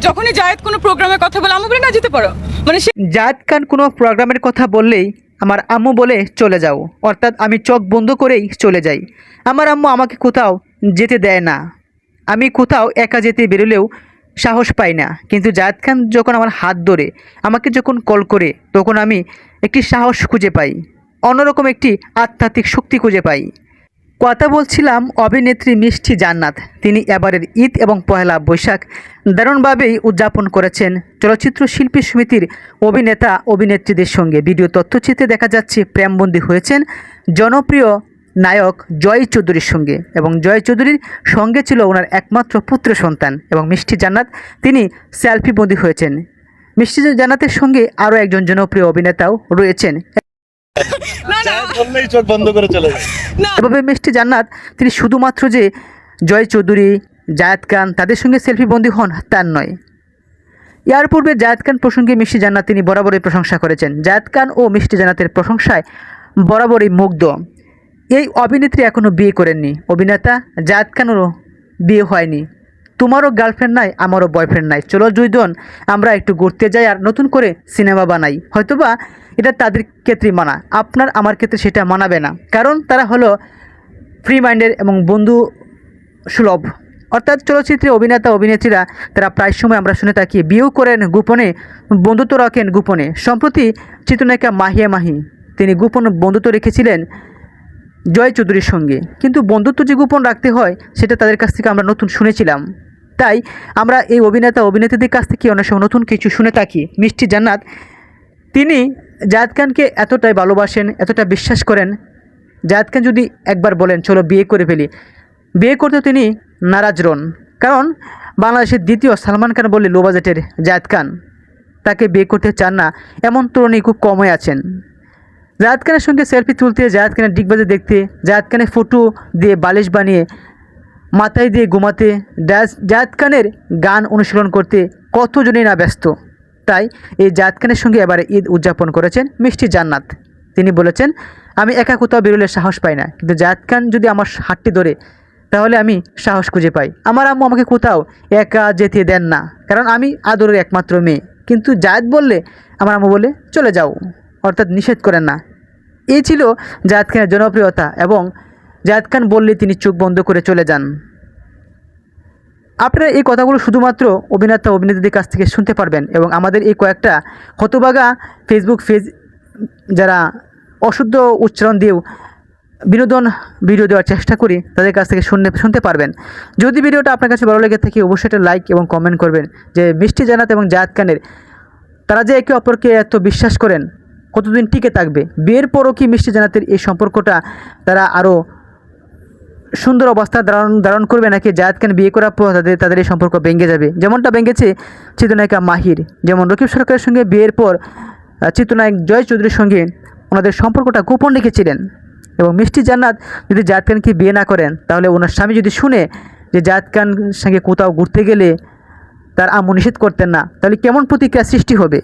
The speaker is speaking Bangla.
যখনই জায়েদ কোনো প্রোগ্রামের কথা বলে আমি বলে, না, যেতে পারো। মানে সে জায়েদ খান কোনো প্রোগ্রামের কথা বললেই আমার আম্মু বলে, চলে যাও। অর্থাৎ আমি চোখ বন্ধ করেই চলে যাই। আমার আম্মু আমাকে কোথাও যেতে দেয় না। আমি কোথাও একা যেতে বেরোলেও সাহস পাই না। কিন্তু জায়েদ খান যখন আমার হাত ধরে, আমাকে যখন কল করে, তখন আমি একটি সাহস খুঁজে পাই। অন্যরকম একটি আধ্যাত্মিক শক্তি খুঁজে পাই। কথা বলছিলাম অভিনেত্রী মিষ্টি জান্নাত। তিনি এবারের ঈদ এবং পয়লা বৈশাখ দারুণভাবেই উদযাপন করেছেন। চলচ্চিত্র শিল্পী সমিতির অভিনেতা অভিনেত্রীদের সঙ্গে ভিডিও তথ্যচিত্রে দেখা যাচ্ছে প্রেমবন্দী হয়েছেন জনপ্রিয় নায়ক জয় চৌধুরীর সঙ্গে এবং জয় চৌধুরীর সঙ্গে ছিল ওনার একমাত্র পুত্র সন্তান এবং মিষ্টি জান্নাত তিনি সেলফিবন্দী হয়েছেন। মিষ্টি জান্নাতের সঙ্গে আরও একজন জনপ্রিয় অভিনেতাও রয়েছেন। বললেই চোখ বন্ধ করে চলে যায়। এভাবে মিষ্টি জান্নাত তিনি শুধুমাত্র যে জয় চৌধুরী জায়েদ খান তাদের সঙ্গে সেলফি বন্দী হন তার নয়। ইয়ার পূর্বে জায়েদ খান প্রসঙ্গে মিষ্টি জান্নাত তিনি বরাবরই প্রশংসা করেছেন। জায়েদ খান ও মিষ্টি জান্নাতের প্রশংসায় বরাবরই মুগ্ধ। এই অভিনেত্রী এখনও বিয়ে করেননি। অভিনেতা জায়েদ খানেরও বিয়ে হয়নি। তোমারও গার্লফ্রেন্ড নাই আমারও বয়ফ্রেন্ড নাই। চলো দুইজন আমরা একটু ঘুরতে যাই আর নতুন করে সিনেমা বানাই। হয়তোবা এটা তাদের ক্ষেত্রে মানা। আপনার, আমার ক্ষেত্রে সেটা মানাবে না। কারণ তারা হলো ফ্রি মাইন্ডের এবং বন্ধু সুলভ। অর্থাৎ চলচ্চিত্রে অভিনেতা, অভিনেত্রীরা, তারা প্রায় সময় আমরা শুনে থাকি, বিয়েও করেন গোপনে, বন্ধুত্ব রাখেন গোপনে। সম্প্রতি চিত্রনায়িকা মাহিয়া মাহি, তিনি গোপন বন্ধুত্ব রেখেছিলেন জয় চৌধুরীর সঙ্গে। কিন্তু বন্ধুত্ব যে গোপন রাখতে হয়, সেটা তাদের কাছ থেকে আমরা নতুন শুনেছিলাম। তাই আমরা এই অভিনেতা, অভিনেত্রীদের কাছ থেকে অনেক সময় নতুন কিছু শুনে থাকি। মিষ্টি জান্নাত, তিনি জায়দ খানকে এতটাই ভালোবাসেন, এতটা বিশ্বাস করেন, জায়দ খান যদি একবার বলেন, চলো বিয়ে করে ফেলি। বিয়ে করতে তিনি নারাজ রন। কারণ বাংলাদেশের দ্বিতীয় সালমান খান বললে লো বাজেটের জায়দ খান তাকে বিয়ে করতে চান না, এমন তরুণী খুব কমই আছেন। জায়দ খানের সঙ্গে সেলফি তুলতে, জায়দ খানের ডিগবাজে দেখতে, জায়দ খানের ফটো দিয়ে বালিশ বানিয়ে, মাথায় দিয়ে ঘুমাতে জায়দ- খানের গান অনুশীলন করতে কতজনই না ব্যস্ত। তাই এই জায়দ খানের সঙ্গে এবারে ঈদ উদযাপন করেছেন মিষ্টি জান্নাত। তিনি বলেছেন, আমি একা কোথাও বেরোলে সাহস পাই না, কিন্তু জায়দ খান যদি আমার হাতটি ধরে, তাহলে আমি সাহস খুঁজে পাই। আমার আম্মু আমাকে কোথাও একা যেতে দেন না, কারণ আমি আদরের একমাত্র মেয়ে। কিন্তু জায়দ বললে, আমার আম্মু বলে চলে যাও। অর্থাৎ নিষেধ করেন না। এই ছিল জায়দ খানের জনপ্রিয়তা এবং জায়দ খান বললে তিনি চোখ বন্ধ করে চলে যান। আপনারা এই কথাগুলো শুধুমাত্র অভিনেতা অভিনেত্রীদের কাছ থেকে শুনতে পারবেন এবং আমাদের এই কয়েকটা হতবাগা ফেসবুক পেজ যারা অশুদ্ধ উচ্চারণ দিয়েও বিনোদন ভিডিও দেওয়ার চেষ্টা করি, তাদের কাছ থেকে শুনতে শুনতে পারবেন। যদি ভিডিওটা আপনার কাছে ভালো লেগে থাকে, অবশ্যই একটা লাইক এবং কমেন্ট করবেন যে মিষ্টি জানাত এবং জায়াত তারা যে একে অপরকে এত বিশ্বাস করেন, কতদিন টিকে থাকবে? বিয়ের পরও কি মিষ্টি জানাতের এই সম্পর্কটা তারা আরও সুন্দর অবস্থা ধারণ ধারণ করবে নাকি? জায়দ খান বিয়ে করার পর তাদের তাদের এই সম্পর্ক ভেঙে যাবে। যেমনটা ভেঙেছে চিত্রনায়িকা মাহির, যেমন রকিব সরকারের সঙ্গে বিয়ের পর চিত্রনায়ক জয় চৌধুরীর সঙ্গে ওনাদের সম্পর্কটা গোপন রেখেছিলেন। এবং মিষ্টি জান্নাত যদি জায়দ খানকে বিয়ে না করেন, তাহলে ওনার স্বামী যদি শুনে যে জায়দ খান সঙ্গে কোথাও ঘুরতে গেলে তার আম্মু নিষেধ করতেন না, তাহলে কেমন প্রতিক্রিয়া সৃষ্টি হবে?